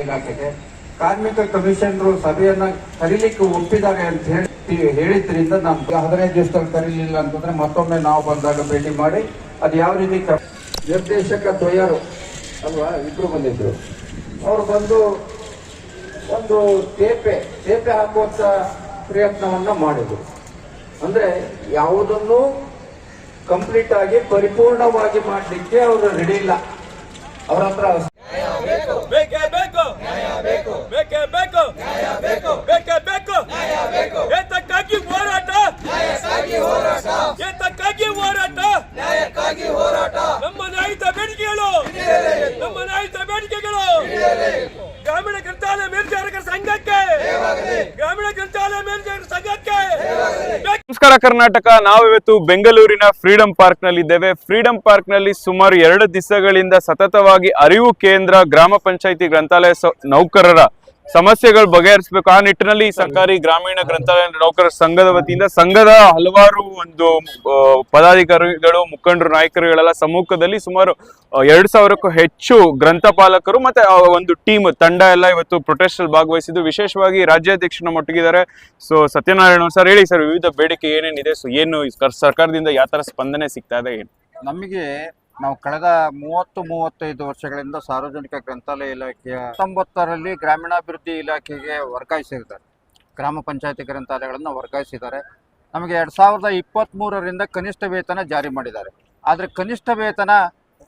ಇಲಾಖೆಗೆ ಕಾರ್ಮಿಕ ಕಮಿಷನರು ಸಭೆಯನ್ನ ಕರೀಲಿಕ್ಕೆ ಒಪ್ಪಿದ್ದಾರೆ ಅಂತ ಹೇಳಿ ಹೇಳಿದ್ರಿಂದ ನಮ್ಗೆ ಹದಿನೈದು ದಿವಸದಲ್ಲಿ ಕರೀಲಿಲ್ಲ ಅಂತಂದ್ರೆ ಮತ್ತೊಮ್ಮೆ ನಾವು ಬಂದಾಗ ಭೇಟಿ ಮಾಡಿ ಅದು ಯಾವ ರೀತಿ ನಿರ್ದೇಶಕ ದ್ವಯರು ಅಲ್ವಾ? ಇಬ್ರು ಬಂದಿದ್ರು. ಅವರು ಬಂದು ಒಂದು ತೇಪೆ ತೇಪೆ ಹಾಕುವಂತ ಪ್ರಯತ್ನವನ್ನ ಮಾಡಿದ್ರು. ಅಂದ್ರೆ ಯಾವುದನ್ನು ಕಂಪ್ಲೀಟ್ ಆಗಿ ಪರಿಪೂರ್ಣವಾಗಿ ಮಾಡಲಿಕ್ಕೆ ಅವರು ರೆಡಿ ಇಲ್ಲ. ಅವರ ಹತ್ರ ಹೋರಾಟ. ನಮ್ಮ ನ್ಯಾಯದ ಬೇಡಿಕೆಗಳು ನಮ್ಮ ನ್ಯಾಯದ ಬೇಡಿಕೆಗಳು ಗ್ರಾಮೀಣ ಗ್ರಂಥಾಲಯ ಮೇಲ್ವಿಚಾರಕರ ಸಂಘಕ್ಕೆ ಗ್ರಾಮೀಣ ಗ್ರಂಥಾಲಯ ಮೇಲ್ವಿಚಾರಕರ ಸಂಘಕ್ಕೆ ಬೇಕು. ನಮಸ್ಕಾರ, ಕರ್ನಾಟಕ. ನಾವಿವತ್ತು ಬೆಂಗಳೂರಿನ ಫ್ರೀಡಂ ಪಾರ್ಕ್ನಲ್ಲಿ ಇದ್ದೇವೆ ಫ್ರೀಡಂ ಪಾರ್ಕ್ನಲ್ಲಿ ಸುಮಾರು ಎರಡು ದಿವಸಗಳಿಂದ ಸತತವಾಗಿ ಅರಿವು ಕೇಂದ್ರ ಗ್ರಾಮ ಪಂಚಾಯಿತಿ ಗ್ರಂಥಾಲಯ ನೌಕರರ ಸಮಸ್ಯೆಗಳು ಬಗೆಹರಿಸಬೇಕು. ಆ ನಿಟ್ಟಿನಲ್ಲಿ ಸರ್ಕಾರಿ ಗ್ರಾಮೀಣ ಗ್ರಂಥಾಲಯ ನೌಕರರ ಸಂಘದ ವತಿಯಿಂದ ಸಂಘದ ಹಲವಾರು ಒಂದು ಪದಾಧಿಕಾರಿಗಳು, ಮುಖಂಡರು, ನಾಯಕರುಗಳೆಲ್ಲ ಸಮ್ಮುಖದಲ್ಲಿ ಸುಮಾರು ಎರಡ್ ಸಾವಿರಕ್ಕೂ ಹೆಚ್ಚು ಗ್ರಂಥಪಾಲಕರು ಮತ್ತೆ ಒಂದು ಟೀಮ್, ತಂಡ ಎಲ್ಲ ಇವತ್ತು ಪ್ರೊಟೆಸ್ಟ್ ಅಲ್ಲಿ ಭಾಗವಹಿಸಿದ್ದು. ವಿಶೇಷವಾಗಿ ರಾಜ್ಯಾಧ್ಯಕ್ಷನ ಮಟ್ಟಿಗಿದ್ದಾರೆ ಸೊ, ಸತ್ಯನಾರಾಯಣ ಸರ್, ಹೇಳಿ ಸರ್, ವಿವಿಧ ಬೇಡಿಕೆ ಏನೇನಿದೆ? ಸೊ, ಏನು ಸರ್ಕಾರದಿಂದ ಯಾವ ತರ ಸ್ಪಂದನೆ ಸಿಗ್ತಾ ಇದೆ? ನಮಗೆ ನಾವು ಕಳೆದ ಮೂವತ್ತು, ಮೂವತ್ತೈದು ವರ್ಷಗಳಿಂದ ಸಾರ್ವಜನಿಕ ಗ್ರಂಥಾಲಯ ಇಲಾಖೆಯ ಹತ್ತೊಂಬತ್ತರಲ್ಲಿ ಗ್ರಾಮೀಣಾಭಿವೃದ್ಧಿ ಇಲಾಖೆಗೆ ವರ್ಗಾಯಿಸಿದ್ದಾರೆ. ಗ್ರಾಮ ಪಂಚಾಯತಿ ಗ್ರಂಥಾಲಯಗಳನ್ನು ವರ್ಗಾಯಿಸಿದ್ದಾರೆ. ನಮಗೆ ಎರಡು ಸಾವಿರದ ಇಪ್ಪತ್ತ್ಮೂರರಿಂದ ಕನಿಷ್ಠ ವೇತನ ಜಾರಿ ಮಾಡಿದ್ದಾರೆ. ಆದರೆ ಕನಿಷ್ಠ ವೇತನ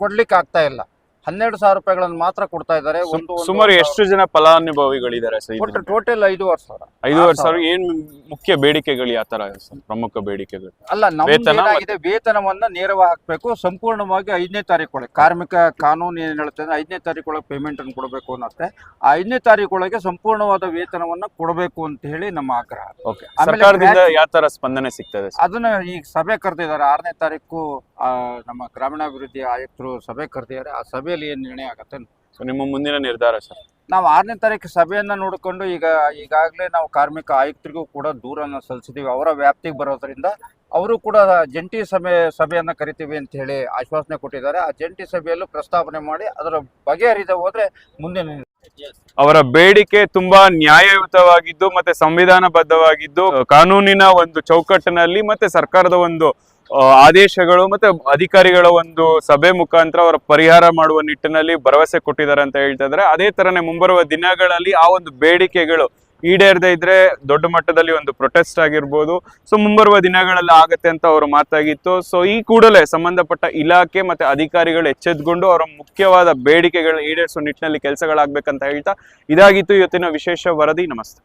ಕೊಡ್ಲಿಕ್ಕೆ ಆಗ್ತಾ ಇಲ್ಲ. ಹನ್ನೆರಡು ಸಾವಿರ ರೂಪಾಯಿಗಳನ್ನು ಮಾತ್ರ ಕೊಡ್ತಾ ಇದ್ದಾರೆ. ಒಂದು ಒಂದು- ಸುಮಾರು ಎಷ್ಟು ಜನ ಫಲಾನುಭವಿಗಳಿದ್ದಾರೆ ಸರ್ ಒಟ್ಟು ಟೋಟಲ್ ಐದೂವರೆ ಸಾವಿರ. ಐದುವರೆ ಸಾವಿರ. ಏನ್ ಮುಖ್ಯ ಬೇಡಿಕೆಗಳು ಯಾವ ತರ ಸರ್? ಪ್ರಮುಖ ಬೇಡಿಕೆಗಳು? ಅಲ್ಲ ನಮ್ದು ವೇತನ ಏನಾಗಿದೆ? ವೇತನವನ್ನ ನೇರವಾಗಿ ಹಾಕ್ಬೇಕು. ಸಂಪೂರ್ಣವಾಗಿ ಐದನೇ ತಾರೀಕು ಒಳಗೆ ಕಾರ್ಮಿಕ ಕಾನೂನು ಏನ್ ಹೇಳುತ್ತೆ ಅಂದ್ರೆ ಐದನೇ ತಾರೀಕು ಒಳಗೆ ಪೇಮೆಂಟ್ ಅನ್ನು ಕೊಡಬೇಕು ಅನ್ನತ್ತೆ. ಆ ಐದನೇ ತಾರೀಕು ಒಳಗೆ ಸಂಪೂರ್ಣವಾದ ವೇತನವನ್ನ ಕೊಡಬೇಕು ಅಂತ ಹೇಳಿ ನಮ್ಮ ಆಗ್ರಹ. ಓಕೆ. ಆಮೇಲೆ ಸರ್ಕಾರದಿಂದ ಗ್ರಾಚು- ಯಾವ ತರ ಸ್ಪಂದನೆ ಸಿಗ್ತದೆ ಸರ್? ಅದನ್ನ ಈಗ ಸಭೆ ಕರೆದಿದ್ದಾರೆ. ಆರನೇ ತಾರೀಕು ಆ, ನಮ್ಮ ಗ್ರಾಮೀಣಾಭಿವೃದ್ಧಿ ಆಯುಕ್ತರು ಸಭೆ ಕರೆದಿದ್ದಾರೆ. ಆ ಸಭೆಯಲ್ಲಿ ಏನ್ ನಿರ್ಣಯ ಆಗತ್ತೆ ಸೊ ನಿಮ್ಮ ಮುಂದಿನ ನಿರ್ಧಾರ ಸರ್? ನಾವು ಆರನೇ ತಾರೀಕು ಸಭೆಯನ್ನ ನೋಡಿಕೊಂಡು ಈಗ ಈಗಾಗಲೇ ನಾವು ಕಾರ್ಮಿಕ ಆಯುಕ್ತರಿಗೂ ಕೂಡ ದೂರನ್ನ ಸಲ್ಲಿಸಿದ್ದೀವಿ ಅವರ ವ್ಯಾಪ್ತಿಗೆ ಬರೋದ್ರಿಂದ ಅವರು ಕೂಡ ಜಂಟಿ ಸಭೆ ಸಭೆಯನ್ನ ಕರಿತೀವಿ ಅಂತ ಹೇಳಿ ಆಶ್ವಾಸನೆ ಕೊಟ್ಟಿದ್ದಾರೆ. ಆ ಜಂಟಿ ಸಭೆಯಲ್ಲೂ ಪ್ರಸ್ತಾವನೆ ಮಾಡಿ ಅದರ ಬಗೆಹರಿದ ಹೋದ್ರೆ ಮುಂದಿನ ಅವರ ಬೇಡಿಕೆ ತುಂಬಾ ನ್ಯಾಯಯುತವಾಗಿದ್ದು ಮತ್ತೆ ಸಂವಿಧಾನಬದ್ಧವಾಗಿದ್ದು ಕಾನೂನಿನ ಒಂದು ಚೌಕಟ್ಟಿನಲ್ಲಿ ಮತ್ತೆ ಸರ್ಕಾರದ ಒಂದು ಆದೇಶಗಳು ಮತ್ತೆ ಅಧಿಕಾರಿಗಳ ಒಂದು ಸಭೆ ಮುಖಾಂತರ ಅವರ ಪರಿಹಾರ ಮಾಡುವ ನಿಟ್ಟಿನಲ್ಲಿ ಭರವಸೆ ಕೊಟ್ಟಿದ್ದಾರೆ ಅಂತ ಹೇಳ್ತಾ ಇದ್ದಾರೆ. ಅದೇ ತರನೇ ಮುಂಬರುವ ದಿನಗಳಲ್ಲಿ ಆ ಒಂದು ಬೇಡಿಕೆಗಳು ಈಡೇರದೇ ಇದ್ರೆ ದೊಡ್ಡ ಮಟ್ಟದಲ್ಲಿ ಒಂದು ಪ್ರೊಟೆಸ್ಟ್ ಆಗಿರ್ಬೋದು. ಸೊ ಮುಂಬರುವ ದಿನಗಳಲ್ಲಿ ಆಗತ್ತೆ ಅಂತ ಅವರು ಮಾತಾಗಿತ್ತು. ಸೊ ಈ ಕೂಡಲೇ ಸಂಬಂಧಪಟ್ಟ ಇಲಾಖೆ ಮತ್ತೆ ಅಧಿಕಾರಿಗಳು ಎಚ್ಚೆತ್ಕೊಂಡು ಅವರ ಮುಖ್ಯವಾದ ಬೇಡಿಕೆಗಳನ್ನ ಈಡೇರಿಸುವ ನಿಟ್ಟಿನಲ್ಲಿ ಕೆಲಸಗಳಾಗಬೇಕಂತ ಹೇಳ್ತಾ ಇದಾಗಿತ್ತು. ಇವತ್ತಿನ ವಿಶೇಷ ವರದಿ, ನಮಸ್ತೆ.